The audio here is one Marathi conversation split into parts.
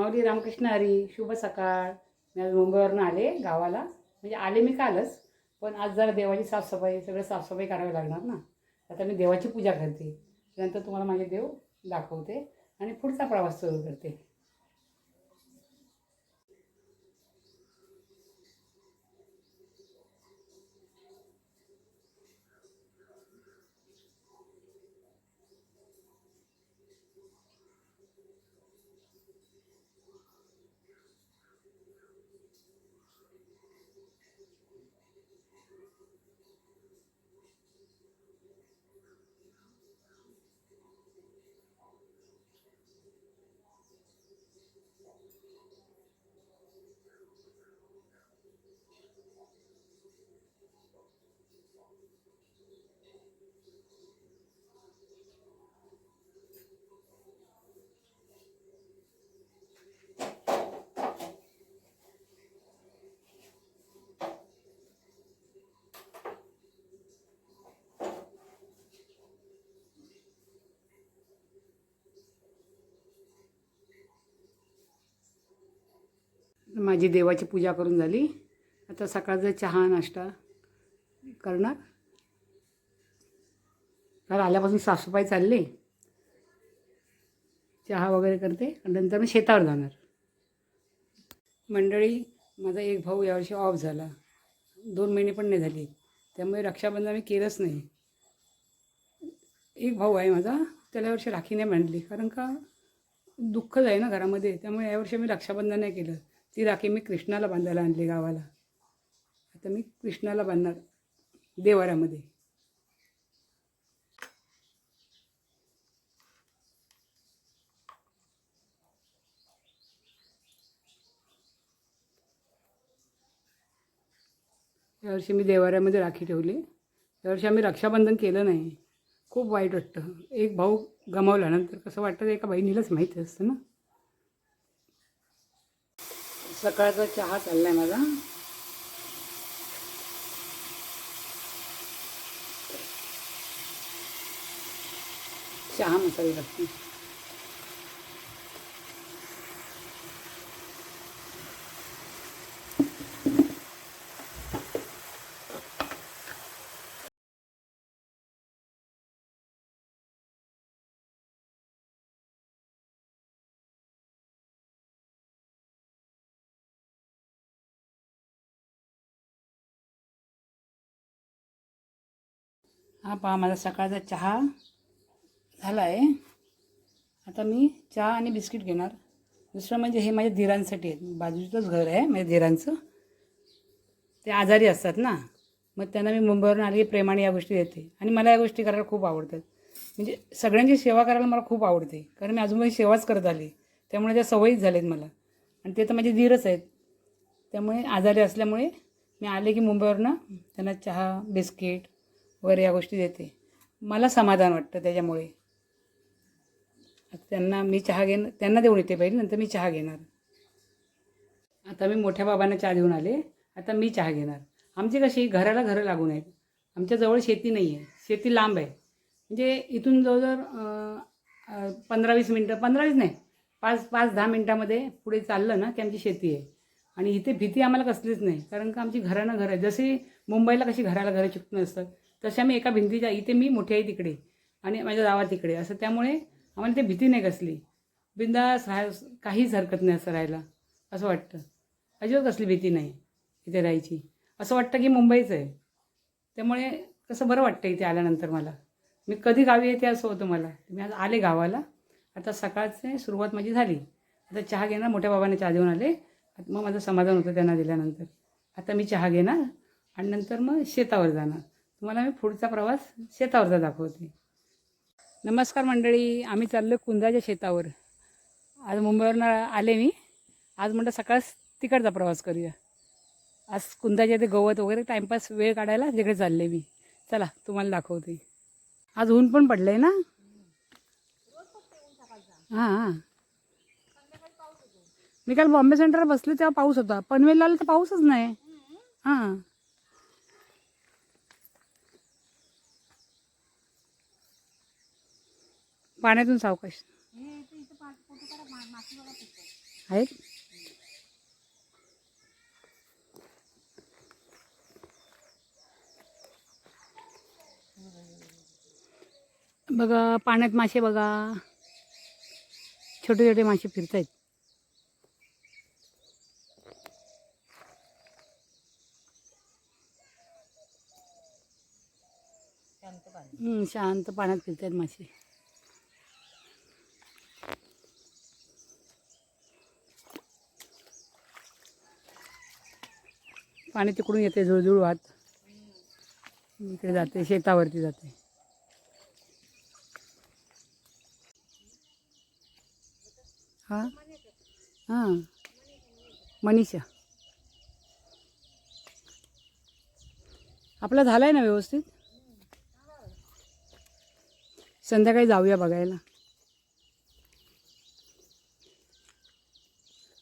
माऊली रामकृष्ण हरी शुभ सकाळ. मी आज मुंबईवरून आले गावाला. म्हणजे आले मी कालच पण आज जरा देवाची साफसफाई सगळं साफसफाई करावी लागणार ना. आता मी देवाची पूजा करते. त्यानंतर तुम्हाला माझे देव दाखवते आणि पुढचा प्रवास सुरू करते. Thank you. माझी देवाची पूजा करून झाली. आता सकाळचा चहा नाश्ता करणार. काल आल्यापासून साफसफाई चालली. चहा वगैरे करते. आणि नंतर मी शेतावर जाणार. मंडळी माझा एक भाऊ यावर्षी ऑफ झाला. दोन महिने पण नाही झाली. त्यामुळे रक्षाबंधन मी केलंच नाही. एक भाऊ आहे माझा. त्याला यावर्षी राखी नाही मांडली कारण का दुःखच आहे ना घरामध्ये. त्यामुळे यावर्षी मी रक्षाबंधन नाही केलं. ती राखी मी कृष्णाला बांधायला आणली गावाला. आता मी कृष्णाला बांधणार देवाऱ्यामध्ये. यावर्षी मी देवाऱ्यामध्ये राखी ठेवली. यावर्षी आम्ही रक्षाबंधन केलं नाही. खूप वाईट वाटतं. एक भाऊ गमावला नंतर कसं वाटतं एका बहिणीलाच माहिती असतं ना? सकाळचा चहा चाललाय माझा. चहा मसाले लागते हा पहा माझा सकाळचा चहा झाला आहे आता मी चहा आणि बिस्किट घेणार. दुसरं म्हणजे हे माझ्या धीरांसाठी आहे बाजूचंच घर आहे माझ्या धीरांचं ते आजारी असतात ना. मग त्यांना मी मुंबईवरून आली की प्रेमाने या गोष्टी देते. आणि मला या गोष्टी करायला खूप आवडतात. म्हणजे सगळ्यांची सेवा करायला मला खूप आवडते. कारण मी अजूनही सेवाच करत आली. त्यामुळे त्या सवयीच झाल्या आहेत मला. आणि ते तर माझे धीरच आहेत. त्यामुळे आजारी असल्यामुळे मी आले की मुंबईवरनं त्यांना चहा बिस्किट वगैरे या गोष्टी देते. मला समाधान वाटतं त्याच्यामुळे. आता त्यांना मी चहा घेणं त्यांना देऊन येते पहिले नंतर मी चहा घेणार. आता मी मोठ्या बाबांना चहा देऊन आले आता मी चहा घेणार. आमची कशी घराला घरं लागून आहेत. आमच्याजवळ शेती नाही आहे शेती लांब आहे. म्हणजे इथून जवळजवळ पंधरा वीस मिनटं पंधरा वीस नाही पाच पाच दहा मिनटामध्ये पुढे चाललं ना की आमची शेती आहे. आणि इथे भीती आम्हाला कसलीच नाही. कारण का आमची घरानं घर आहे. जशी मुंबईला कशी घराला घरं चिकटून असतात तशा मी एका भिंतीच्या इथे मी मोठी आहे तिकडे आणि माझ्या गावात तिकडे. असं त्यामुळे आम्हाला ते भीती नाही कसली. बिंदास राह काहीच हरकत नाही असं राहायला. असं वाटतं. अजिबात कसली भीती नाही इथे राहायची. असं वाटतं की मुंबईचं आहे. त्यामुळे कसं बरं वाटतं इथे आल्यानंतर मला. मी कधी गावी येते असं होतं मला. मी आज आले गावाला. आता सकाळचे सुरुवात माझी झाली. आता चहा घेणार मोठ्या बाबाने चहा देऊन आले. मग माझं समाधान होतं त्यांना दिल्यानंतर. आता मी चहा घेणार आणि नंतर मग शेतावर जाणार. तुम्हाला मी पुढचा प्रवास शेतावरचा दाखवते. नमस्कार मंडळी आम्ही चाललो कुंजाच्या शेतावर. आज मुंबईवरून आले मी. आज म्हटलं सकाळ तिकडचा प्रवास करूया. आज कुंदाच्या ते गवत वगैरे टाईमपास वेळ काढायला तिकडे चालले मी. चला तुम्हाला दाखवते. आज ऊन पण पडलं आहे ना? हां हां. मी काल बॉम्बे सेंटरला बसले तेव्हा पाऊस होता. पनवेलला आला तर पाऊसच नाही. हां. पाण्यातून सावकाश. आहेत बघा पाण्यात मासे बघा. छोटे छोटे मासे फिरत आहेत हम्म, शांत पाण्यात फिरत आहेत मासे. पाणी तिकडून येते जुळजुळ वाहत. इकडे जाते शेतावरती जाते. हा? हां. मनीषा. आपला झाला आहे ना व्यवस्थित? संध्याकाळी जाऊया बघायला.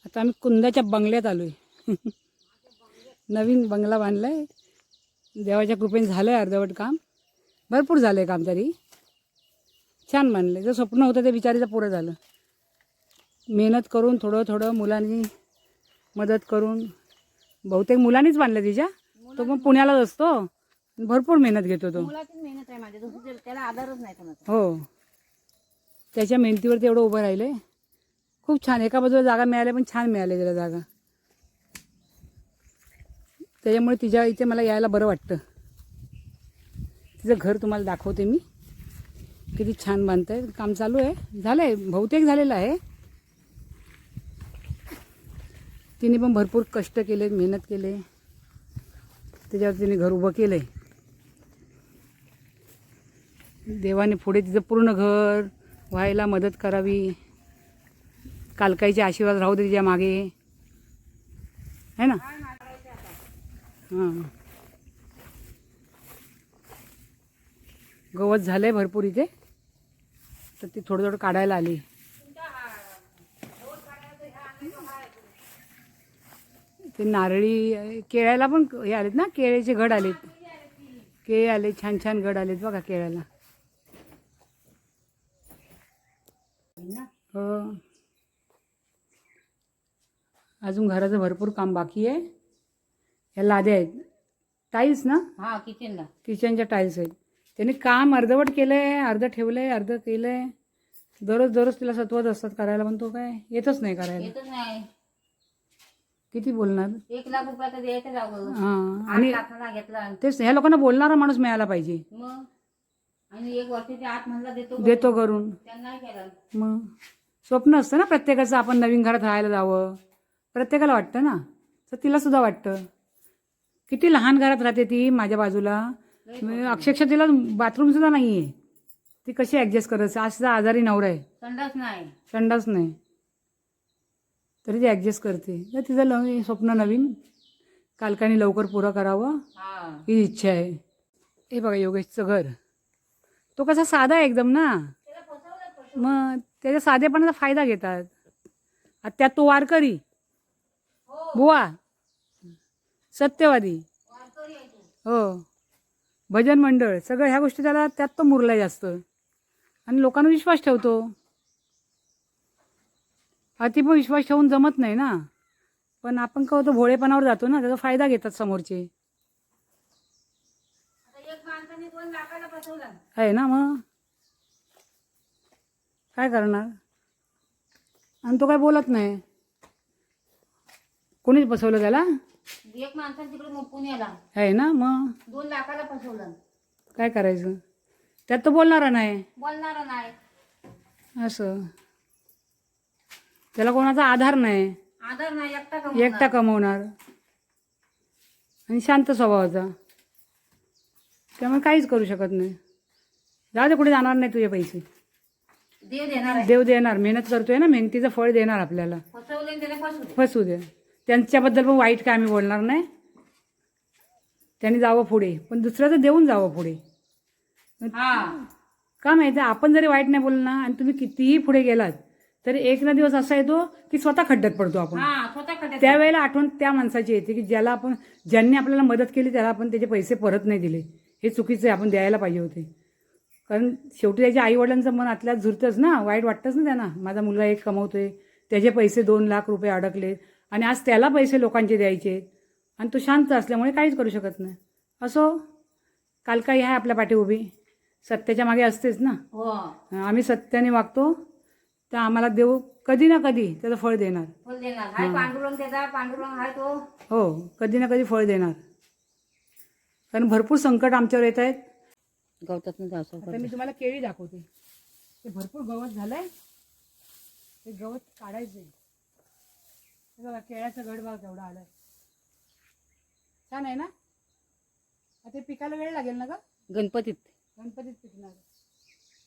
आता आम्ही कुंदाच्या बंगल्यात आलो आहे नवीन बंगला बांधला आहे देवाच्या कृपेने झालं आहे अर्धवट काम. भरपूर झालं आहे काम तरी. छान बांधलं जे स्वप्न होतं ते बिचारीचं पुरं झालं. मेहनत करून थोडं थोडं मुलांनी मदत करून बहुतेक मुलांनीच बांधलं तिच्या. तो पण पुण्यालाच असतो. भरपूर मेहनत घेतो तो. मेहनत आहे माझ्या त्याला आधारच नाही हो. त्याच्या मेहनतीवरती एवढं उभं राहिले खूप छान. एका बाजूला जागा मिळाल्या पण छान मिळाल्या त्याला जागा. त्याच्यामुळे तिच्या इथे मला यायला बरं वाटतं. तिचं घर तुम्हाला दाखवते मी. किती छान बांधत आहे काम चालू आहे. झालं आहे बहुतेक झालेलं आहे. तिने पण भरपूर कष्ट केले मेहनत केले. त्याच्यावर तिने घर उभं केलं आहे देवाने पुढे तिचं पूर्ण घर व्हायला मदत करावी. कालकाईचे आशीर्वाद राहू दे तिच्यामागे. है ना? हां. गवत आहे भरपूर इथे. तर ती थोडं थोडं काढायला आली. ते नारळी केळ्याला पण हे आलेत ना? केळ्याचे घड आलेत. केळे आले छान छान घड आलेत बघा केळ्याला. हो. अजून घराचं भरपूर काम बाकी आहे. या लाद्या आहेत टाईल्स ना? हा किचनला किचनच्या टाईल्स आहेत. त्यांनी काम अर्धवट केलं आहे अर्ध ठेवलं आहे अर्ध केलं आहे दररोज दररोज तिला सत्वत असतात करायला पण तो काय येतच नाही करायला. येतच नाही. किती बोलणार? एक लाख रुपयाचा द्यायचं हां आणि लाखाला घेतला. तेच ह्या लोकांना बोलणारा माणूस मिळाला पाहिजे. मग? आणि एक वर्षाच्या आत म्हणला देतो देतो करून. त्यांना केलं. मग? स्वप्न असतं ना प्रत्येकाचं आपण नवीन घरात राहायला जावं. प्रत्येकाला वाटतं ना? तर तिला सुद्धा वाटतं. किती लहान घरात राहते ती माझ्या बाजूला. अक्षरशः तिला बाथरूम सुद्धा नाही आहे ती कशी ॲडजस्ट करायचं आज सुद्धा आजारी नवरा आहे. संडास नाही. संडास नाही. तरी ती ॲडजस्ट करते. तर तिचं नवीन स्वप्न नवीन. कालकानी लवकर पुरं करावं. हा. ही इच्छा आहे. हे बघा योगेशचं घर. तो कसा साधा आहे एकदम ना? मग त्याच्या साधेपणाचा फायदा घेतात. आता त्यात तो वारकरी. बुवा. सत्यवादी. हो. भजन मंडळ सगळं ह्या गोष्टी त्याला त्यात तो मुरला जास्त. आणि लोकांना विश्वास ठेवतो. अति पण विश्वास ठेवून जमत नाही ना. पण आपण का होतो भोळेपणावर जातो ना त्याचा फायदा घेतात समोरचे. आहे ना मग? काय करणार? आणि तो काय बोलत नाही. कोणीच बसवलं त्याला? एक माणसाने तिकडे मग पुण्याला आहे ना मग? दोन लाखाला फसवलं. काय करायचं? त्यात तो बोलणारा नाही. बोलणारा नाही. असं. त्याला कोणाचा आधार नाही. आधार नाही एकटा कमवणार. एकटा कमवणार. आणि शांत स्वभावाचा. त्यामुळे काहीच करू शकत नाही. जाऊ दे कुठे जाणार नाही तुझे पैसे. देव देणार आहे. देव देणार. मेहनत करतोय ना मेहनतीचं फळ देणार आपल्याला. फसवले आणि फसू दे. त्यांच्याबद्दल पण वाईट काय आम्ही बोलणार नाही. त्यांनी जावं पुढे. पण दुसऱ्याचं देऊन जावं पुढे. हा. का माहिती आहे? आपण जरी वाईट नाही बोललं ना आणि तुम्ही कितीही पुढे गेलात तरी एक ना दिवस असा येतो की स्वतः खड्ड्यात पडतो आपण. हा त्यावेळेला आठवण त्या माणसाची येते की ज्याला आपण ज्यांनी आपल्याला मदत केली त्याला आपण त्याचे पैसे परत नाही दिले. हे चुकीचं आहे आपण द्यायला पाहिजे होते. कारण शेवटी त्याच्या आईवडिलांचं मन आतल्यात झुरतंच ना वाईट वाटतंच ना त्यांना. माझा मुलगा एक कमवतोय त्याचे पैसे दोन लाख रुपये अडकले आणि आज त्याला पैसे लोकांचे द्यायचे. आणि तो शांत असल्यामुळे काहीच करू शकत नाही. असो काल काही आहे आपल्या पाठी उभी. सत्याच्या मागे असतेच ना. हो. आम्ही सत्याने वागतो. तर आम्हाला देव कधी ना कधी त्याचं फळ देणार. फुल देणार. हाय पांडुरंग त्याचा पांडुरंग हाय तो. हो कधी ना कधी फळ देणार. कारण भरपूर संकट आमच्यावर येत आहेत. गवतात मी तुम्हाला केळी दाखवते. ते भरपूर गवत झालंय. ते गवत काढायचंय. हे बघा केळ्याचा गड बघा केवढा आलाय. छान आहे ना? आता ते पिकायला वेळ लागेल ना का गणपतीत. गणपतीत पिकणार.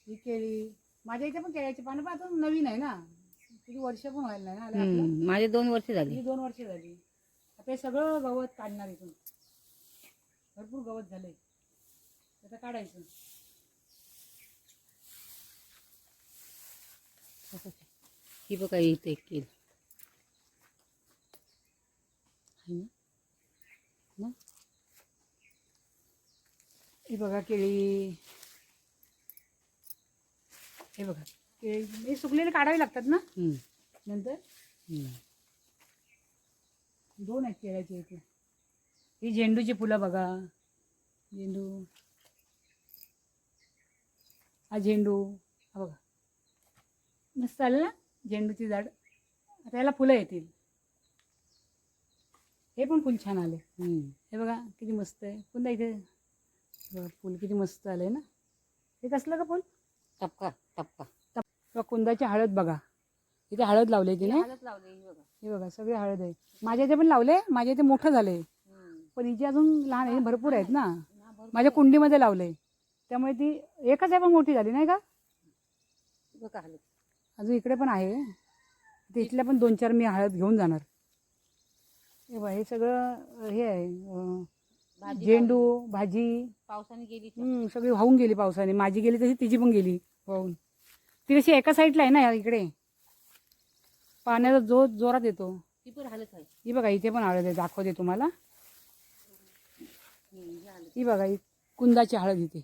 ही केळी. माझ्या इथे पण केळ्याची पानं पण आता नवीन आहे ना. किती वर्ष पण व्हायला नाही ना माझे दोन वर्ष झाली. ही दोन वर्ष झाली. आता हे सगळं गवत काढणार इथून. भरपूर गवत झालंय. आता काढायचं. ही बघा इथे किल आहे ना? हे बघा केळी. हे बघा. केळी. हे सुकलेले काढावे लागतात ना? नंतर. दोन आहेत केळ्याचे इथे. ही झेंडूची फुलं बघा. झेंडू. हा झेंडू. हा बघा. मस्त आलं ना? झेंडूची झाड. आता याला फुलं येतील. हे पण फुल छान आले. हे बघा किती मस्त आहे. पुन्हा इथे? फुल किती मस्त आलंय ना. हे कसलं का फुल? टपका टपका. बघा कुंदाची हळद बघा. इथे हळद लावली तिने. हळद लावली ही बघा. हे बघा सगळे हळद आहे माझ्या इथे पण लावले माझ्या इथे मोठं झालंय. हम्म. पण हिची अजून लहान आहे भरपूर आहेत ना. माझ्या कुंडीमध्ये लावले. त्यामुळे ती एकच आहे पण मोठी झाली नाही का? अजून इकडे पण आहे. ते इथल्या पण दोन चार मी हळद घेऊन जाणार. हे बघा हे सगळं हे आहे अं, भाजी झेंडू भाजी. पावसाने गेली हम्म, सगळी वाहून गेली पावसाने. माझी गेली तशी तिची पण गेली वाहून. ती कशी एका साईडला आहे ना या इकडे. पाण्याचा जो जोरात येतो. ती पण हळद आहे. ही बघा इथे पण हळद आहे. दाखवते तुम्हाला. हम्म, ही ही बघा ही कुंदाची हळद इथे.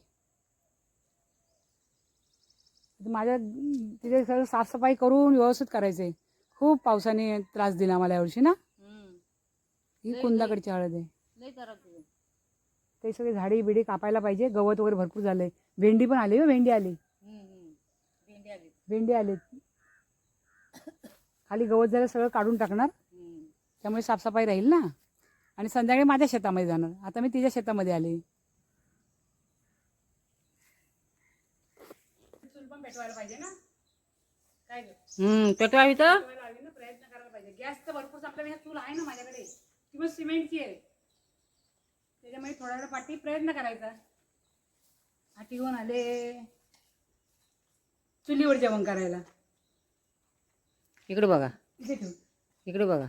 आता माझ्या तिथे सगळं साफसफाई करून व्यवस्थित करायचंय. खूप पावसाने त्रास दिला मला यावर्षी ना. ही कुंदाकडची हळद आहे. ते सगळे झाडी बिडी कापायला पाहिजे. गवत वगैरे भरपूर झालंय. भेंडी पण आली हो भेंडी आली. भेंडी आली. भेंडी आली. खाली गवत झालं सगळं काढून टाकणार. त्यामुळे साफसफाई राहील ना. आणि संध्याकाळी माझ्या शेतामध्ये जाणार. आता मी तिच्या शेतामध्ये आले. पेटवायला पाहिजे ना. काय पेटवावी तर. प्रयत्न करायला पाहिजे. गॅस तर भरपूर चूल आहे ना माझ्याकडे. मग सिमेंटची आहे. त्याच्यामुळे थोडा वेळ पाठी प्रयत्न करायचा. पाठी घेऊन आले. चुलीवर जेवण करायला. इकडे बघा. इथे ठेव. इकडे बघा.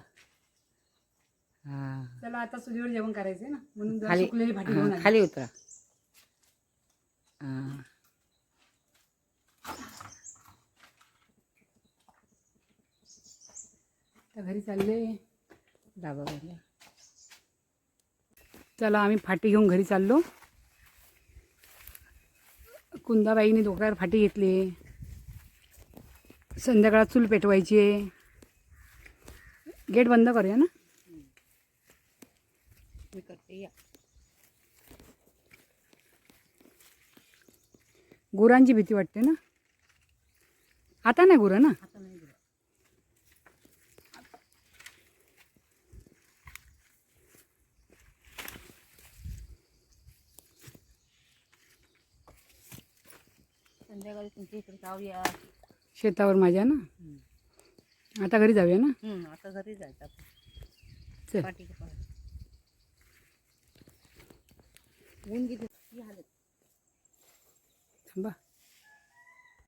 हा. चला आता चुलीवर जेवण करायचंय ना. म्हणून जरा खाली सुकलेली भाटी घेऊन आली. खाली उतरा. हा. घरी चालले. डाबा भरला. चला आम्ही फाटी घेऊन घरी चाललो. कुंदाबाईने डोक्यावर फाटी घेतली. संध्याकाळात चूल पेटवायची आहे. गेट बंद करूया ना? मी करते या. गुरांची भीती वाटते ना? आता नाही गुरं ना? संध्याकाळी तुमच्या इकडे जाऊया. शेतावर माझ्या ना? आता घरी जाऊया ना? हम्म, आता घरी जायचं आपण. चल. ऊन किती ही हालत. थांबा.